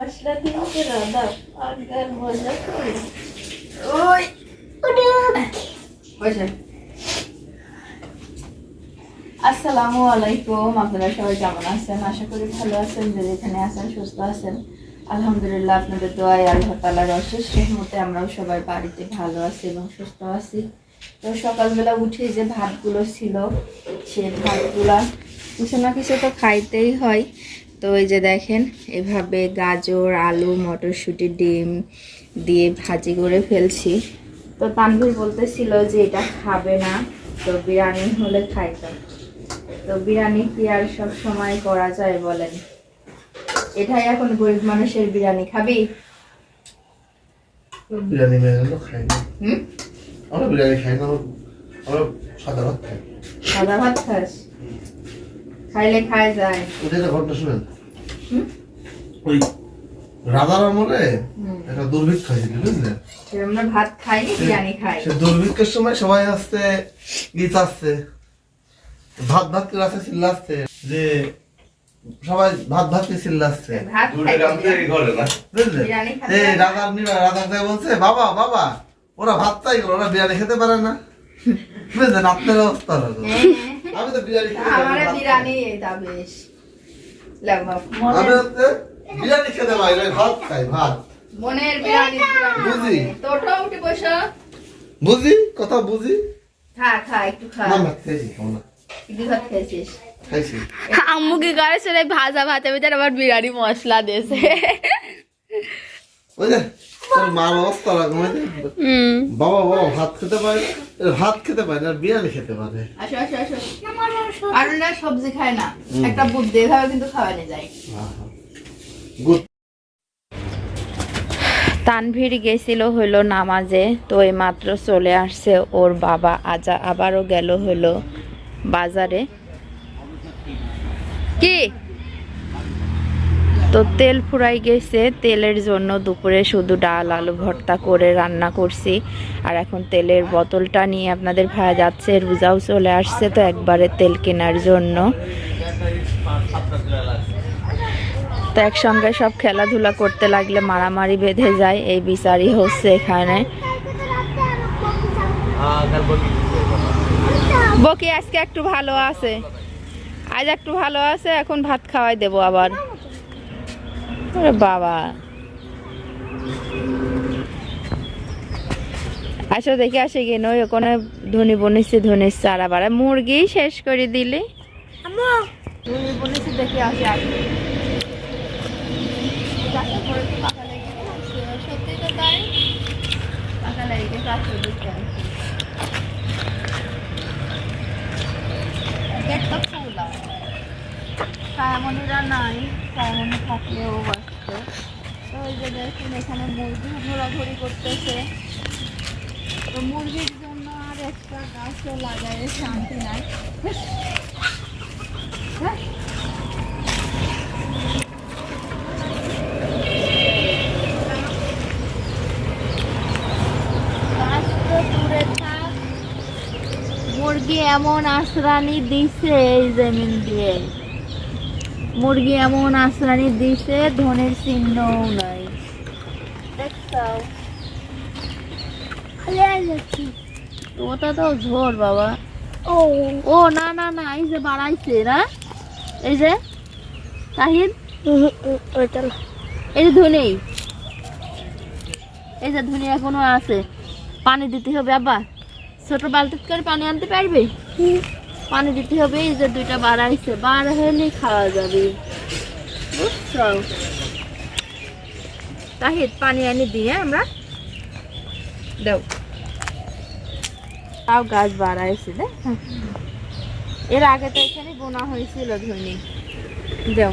মশলা দিয়েছে রাধা আর মজা করে ওই আসসালামু আলাইকুম আপনারা সবাই কেমন আছেন আশা করি ভালো আছেন যে যেখানে আছেন সুস্থ আছেন আলহামদুলিল্লাহ আপনাদের দোয়ায় আল্লাহ তালার অশেষ রহমতে আমরাও সবাই বাড়িতে ভালো আছি এবং সুস্থ আছি তো সকালবেলা উঠে যে ভাতগুলো ছিল সে ভাতগুলা কিছু না কিছু তো খাইতেই হয় তো এই যে দেখেন এভাবে গাজর আলু মটরশুঁটি ডিম দিয়ে ভাজি করে ফেলছি। তো তানভীর বলতেছিল যে এটা খাবে না তো বিরিয়ানি হলে খাইতাম। তো বিরিয়ানি কি আর সব সময় করা যায় বলেন? এটাই এখন গরিব মানুষের বিরিয়ানি খাবি? বিরিয়ানি খাই না। হুম? আমরা বিরিয়ানি খাই না আমরা- আমরা সাদা ভাত খাই। সাদা ভাত খাস? খাইলে খায় যায়। ওটা একটা ঘটনা শুনেন? ওই রাজার আমলে একটা দুর্ভিক্ষ হয়েছিল বুঝলেন? আমরা ভাত খাই বিরিয়ানি খাই। সে দুর্ভিক্ষের সময় সবাই আসছে গীত আসছে ভাত ভাত করে আসছে চিল্লাচ্ছে যে সবাই ভাত ভাত করে চিল্লাচ্ছে বুঝলেন? রাজার থেকে বলছে বাবা বাবা ওরা ভাত চাই ওরা বিরিয়ানি খেতে পারে না। বুঝলেন আপনার অবস্থা আমি তো বিরিয়ানি খেতে পারি না, আমার বিরিয়ানি এটা বেশ আমি হচ্ছে বিরিয়ানি খেতে পারি ভাত খাই ভাত মনের বিরিয়ানি বুঝি। তোটা উঠে বসো। বুঝি কথা বুঝি খা খা একটু খা। না ভাত খাইছি খাব ভাত খেয়েছিস? খাইছি। আম্মু কি করে সেটাই ভাজা ভাতের ভিতরে আবার বিরিয়ানি মশলা দিয়েছে। যে তোর মার অবস্থা লাগবে বাবা বাবা ভাত খেতে পারে ভাত খেতে পারে না বিরিয়ানি খেতে পারে। আসো আসো আসো। আর না সবজি খায় না। একটা বুদ্ধি এভাবে কিন্তু খাওয়ানো যায়। তানভীর গেছিল হলো নামাজে তো এই মাত্র চলে আসছে ওর বাবা। আজা আবারও গেল হলো বাজারে। কি? তো তেল ফুরাই গেছে, তেলের জন্য দুপুরে শুধু ডাল, আলু ভর্তা করে রান্না করছি। আর এখন তেলের বোতলটা নিয়ে আপনাদের ভাইয়া যাচ্ছে, রোজাও চলে আসছে তো একবারে তেল কেনার জন্য। তো একসঙ্গে সব খেলাধুলা করতে লাগলে মারামারি বেঁধে যায়, এই বিচারই হচ্ছে এখানে। বকি, আজকে একটু ভালো আছে। আজ একটু ভালো আছে, এখন ভাত খাওয়াই দেবো আবার। বাবা। আসো দেখে, আসে গিয়ে নই ওখানে ধনী বনিছে ধনির চারা বাড়া। মুরগি শেষ করে দিলে। দেখে, আসে? সত্যি তো তাই? পাকা লেগে ছায়ামণিরা নাই ছায়ামণি থাকলেও বাঁচত তো ওই যে দেখুন, এখানে মুরগি ঘোরাঘুরি করতেছে। তো মুরগির জন্য আর একটা গাছও লাগায় শান্তি নাই। হ্যাঁ মুরগি এমন আশ্রানি দিছে এই জমিন দিয়ে। মুরগি এমন আশ্রানি দিছে ধনের চিহ্নও নাই। দেখছাও ওটা তো ঝোর বাবা। ও। ও না না না এই যে বাড়াইছে না? এই যে তাহিদ এই যে ধনে। এই যে ধনে এখনও আছে। পানি দিতে হবে আবার ছোট বালতি করে পানি আনতে পারবে? পানি দিতে হবে, এই যে দুইটা বাড়াইছে হলে খাওয়া যাবে। বুঝছ? তাহিদ, পানি আনি দিয়ে আমরা দাও। তাও গাছ বাড়াইছে দেখ। এর আগে তো এখানে বোনা হয়েছিল ধনি। দাও।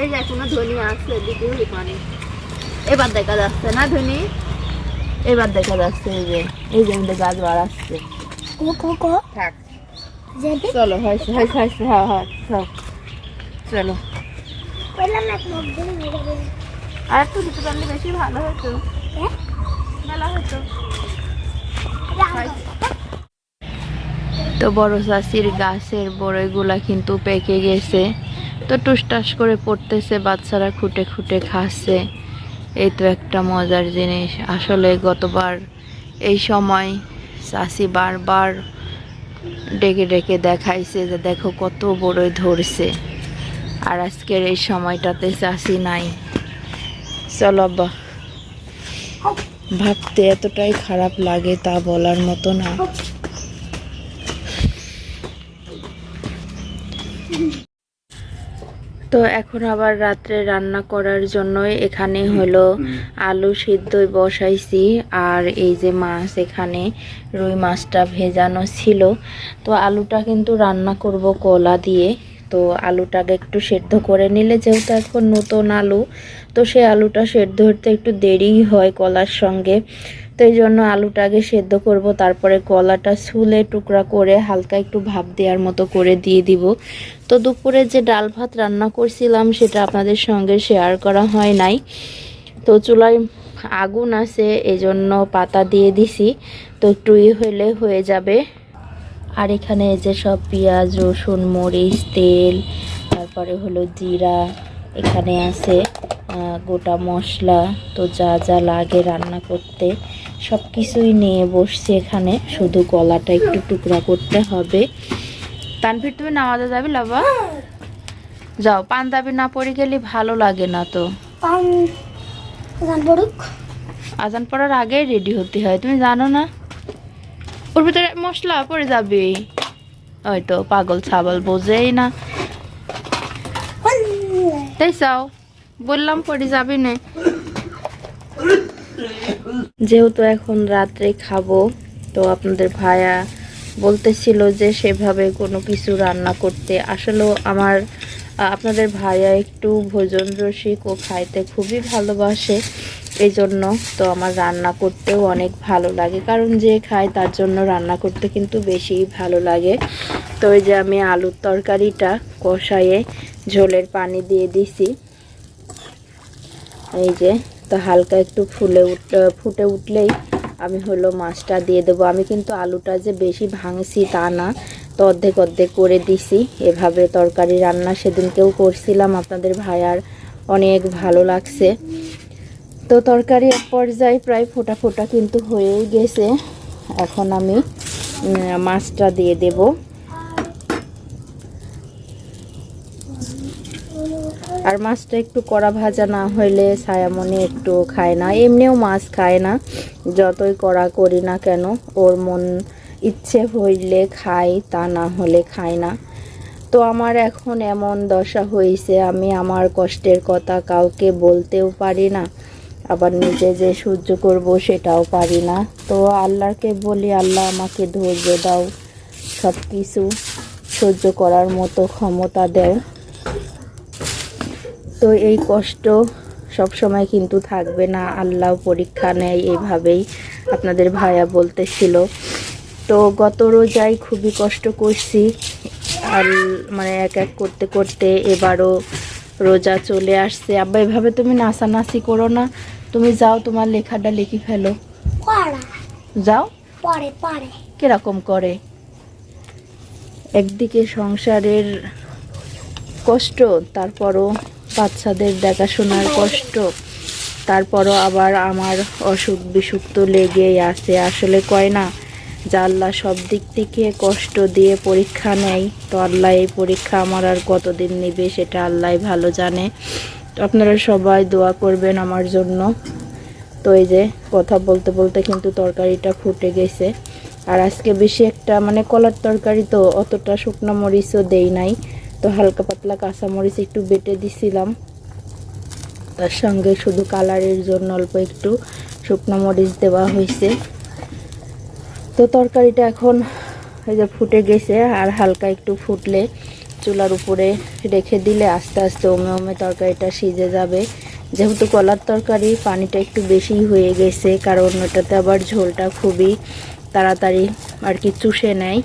এই যে এখনও এবার দেখা যাচ্ছে না ধনী? এবার দেখা যাচ্ছে এই যে এই যে আমাদের গাছ বাড়াচ্ছে থাক। চলো হয়েছে হয়েছে হয়েছে হ্যাঁ হ্যাঁ চলো। আর একটু দিতে পারলে বেশি ভালো হতো। মেলা হতো। তো বড় চাষির গাছের বড়ইগুলা কিন্তু পেকে গেছে। তো টুসটাস করে পড়তেছে, বাচ্চারা খুঁটে খুঁটে খাচ্ছে। এই তো একটা মজার জিনিস। আসলে গতবার এই সময় চাষি বারবার ডেকে ডেকে দেখাইছে যে দেখো কত বড়ই ধরছে। আর আজকের এই সময়টাতে চাষি নাই। চলো ভাবতে এতটাই খারাপ লাগে তা বলার মতো না। তো এখন আবার রাত্রে রান্না করার জন্যই এখানে হলো আলু সিদ্ধই বসাইছি আর এই যে মাছ এখানে রুই মাছটা ভেজানো ছিল। তো আলুটা কিন্তু রান্না করব কলা দিয়ে। তো আলুটাকে একটু সেদ্ধ করে নিলে যেহেতু এখন নতুন আলু তো সেই আলুটা সেদ্ধ হতে একটু দেরিই হয় কলার সঙ্গে। তো এই জন্য আলুটা আগে সেদ্ধ করব তারপরে কলাটা ছুলে টুকরা করে হালকা একটু ভাপ দেওয়ার মতো করে দিয়ে দিব। তো দুপুরে যে ডাল ভাত রান্না করছিলাম, সেটা আপনাদের সঙ্গে শেয়ার করা হয় নাই। তো চুলায় আগুন আছে, এজন্য পাতা দিয়ে দিছি। তো একটু ই হলে হয়ে যাবে। আর এখানে যে সব পেঁয়াজ, রসুন, মরিচ, তেল, তারপরে হলো জিরা, এখানে আছে গোটা মশলা। তো যা যা লাগে রান্না করতে সব কিছুই নিয়ে বসছি এখানে। শুধু গলাটা একটু টুকরা করতে হবে। তানভীর তুমি নামাজে যাবি লাবা যাও পাঞ্জাবি না পরে গেলে ভালো লাগে না তো। আজান পড়ার আগেই রেডি হতে হয় তুমি জানো না? ওর ভিতরে মশলা পড়ে যাবে। ওই তো পাগল ছাগল বোঝেই না। তাই চাও বললাম পড়ে যাবি না। যেহেতু এখন রাত্রে খাব তো আপনাদের ভাইয়া বলতেছিল যে সেভাবে কোনো কিছু রান্না করতে। আসলেও আমার আপনাদের ভাইয়া একটু ভোজন রসিক, ও খাইতে খুবই ভালোবাসে। এই জন্য তো আমার রান্না করতেও অনেক ভালো লাগে। কারণ যে খায় তার জন্য রান্না করতে কিন্তু বেশি ভালো লাগে। তো এই যে আমি আলুর তরকারিটা কষায়ে ঝোলের পানি দিয়ে দিছি। এই যে, তো হালকা একটু ফুলে উঠ ফুটে উঠলেই আমি হলো মাছটা দিয়ে দেবো। আমি কিন্তু আলুটা যে বেশি ভাঙছি তা না, তো অর্ধেক অর্ধেক করে দিছি। এভাবে তরকারি রান্না সেদিনকেও করছিলাম। আপনাদের ভাইয়ার অনেক ভালো লাগছে। তো তরকারি এক পর্যায়ে প্রায় ফোটা ফোটা কিন্তু হয়েই গেছে। এখন আমি মাছটা দিয়ে দেবো। আর মাছটা একটু কড়া ভাজা না হইলে ছায়ামনি একটু খায় না। এমনিও মাছ খায় না, যতই কড়া করি না কেন, ওর মন ইচ্ছে হইলে খায় তা না হলে খায় না। তো আমার এখন এমন দশা হয়েছে আমি আমার কষ্টের কথা কাউকে বলতেও পারি না, আবার নিজে যে সহ্য করব সেটাও পারি না। তো আল্লাহকে বলি, আল্লাহ আমাকে ধৈর্য দাও সব কিছু সহ্য করার মতো ক্ষমতা দেও। তো এই কষ্ট সব সময় কিন্তু থাকবে না। আল্লাহ পরীক্ষা নেয় এইভাবেই আপনাদের ভাইয়া বলতেছিল। তো গত রোজায় খুবই কষ্ট করছি। আর মানে এক এক করতে করতে এবারও রোজা চলে আসছে। আব্বা এভাবে তুমি নাচানাচি করো না। তুমি যাও তোমার লেখাটা লিখি ফেলো। যাও। পরে পরে কীরকম করে? একদিকে সংসারের কষ্ট তারপরও বাচ্চাদের দেখাশোনার কষ্ট। তারপরও আবার আমার অসুখ বিসুখ তো লেগেই আছে। আসলে কয় না, যে আল্লাহ সব দিক থেকে কষ্ট দিয়ে পরীক্ষা নেয়, তো আল্লাহ এই পরীক্ষা আমার আর কতদিন নেবে সেটা আল্লাহ ভালো জানে। আপনারা সবাই দোয়া করবেন আমার জন্য। তো এই যে কথা বলতে বলতে কিন্তু তরকারিটা ফুটে গেছে। আর আজকে বেশি একটা মানে কলার তরকারি তো অতটা শুকনো মরিচও দেই নাই। তো হালকা পাতলা কাঁচামরিচ একটু বেটে দিছিলাম। তার সঙ্গে শুধু কালারের জন্য অল্প একটু শুকনো মরিচ দেওয়া হয়েছে। তো তরকারিটা এখন এই যে ফুটে গেছে আর হালকা একটু ফুটলে চুলার উপরে রেখে দিলে আস্তে আস্তে ওমে ওমে তরকারিটা সিজে যাবে। যেহেতু কলার তরকারি, পানিটা একটু বেশি হয়ে গেছে, কারণ ওটাতে আবার ঝোলটা খুবই তাড়াতাড়ি আর কি চুষে নেয়।